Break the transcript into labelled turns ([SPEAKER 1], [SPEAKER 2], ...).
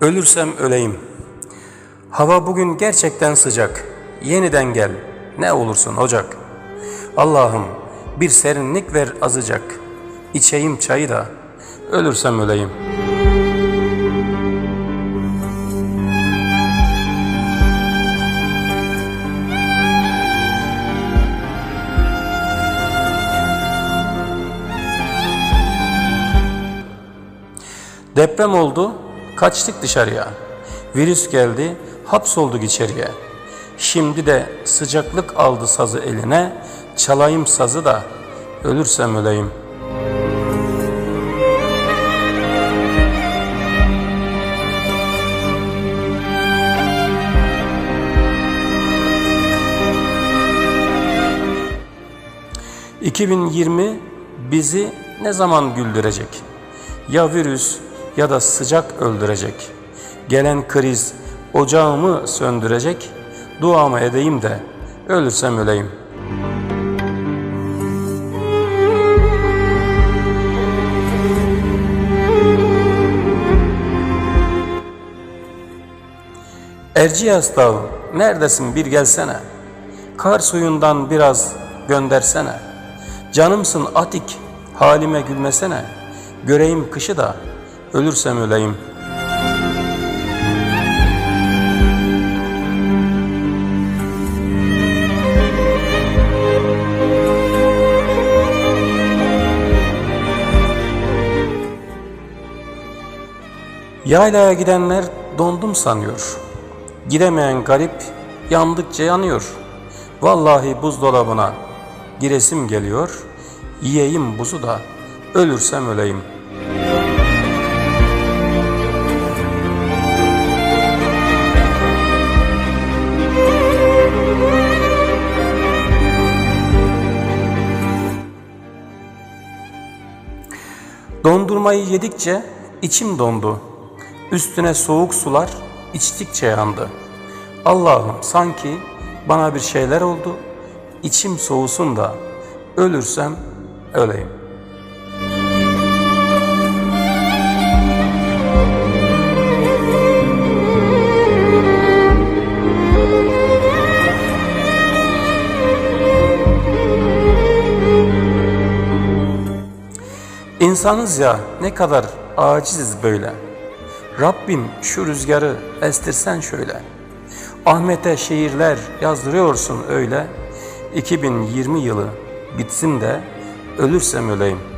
[SPEAKER 1] Ölürsem öleyim. Hava bugün gerçekten sıcak. Yeniden gel. Ne olursun ocak. Allah'ım bir serinlik ver azıcak. İçeyim çayı da. Ölürsem öleyim. Deprem oldu, kaçtık dışarıya. Virüs geldi, hapsolduk içeriye. Şimdi de sıcaklık aldı sazı eline, çalayım sazı da ölürsem öleyim. ...2020 bizi ne zaman güldürecek? Ya virüs ya da sıcak öldürecek. Gelen kriz ocağımı söndürecek. Duamı edeyim de ölürsem öleyim. Erciyes Dağı neredesin bir gelsene. Kar suyundan biraz göndersene. Canımsın atik halime gülmesene. Göreyim kışı da ölürsem öleyim. Yaylaya gidenler dondum sanıyor. Gidemeyen garip yandıkça yanıyor. Vallahi buzdolabına giresim geliyor. Yiyeyim buzu da ölürsem öleyim. Dondurmayı yedikçe içim dondu. Üstüne soğuk sular içtikçe yandı. Allah'ım sanki bana bir şeyler oldu. İçim soğusun da ölürsem öleyim. İnsanız ya ne kadar aciziz böyle. Rabbim şu rüzgarı estirsen şöyle. Ahmet'e şiirler yazdırıyorsun öyle. 2020 yılı bitsin de ölürsem öleyim.''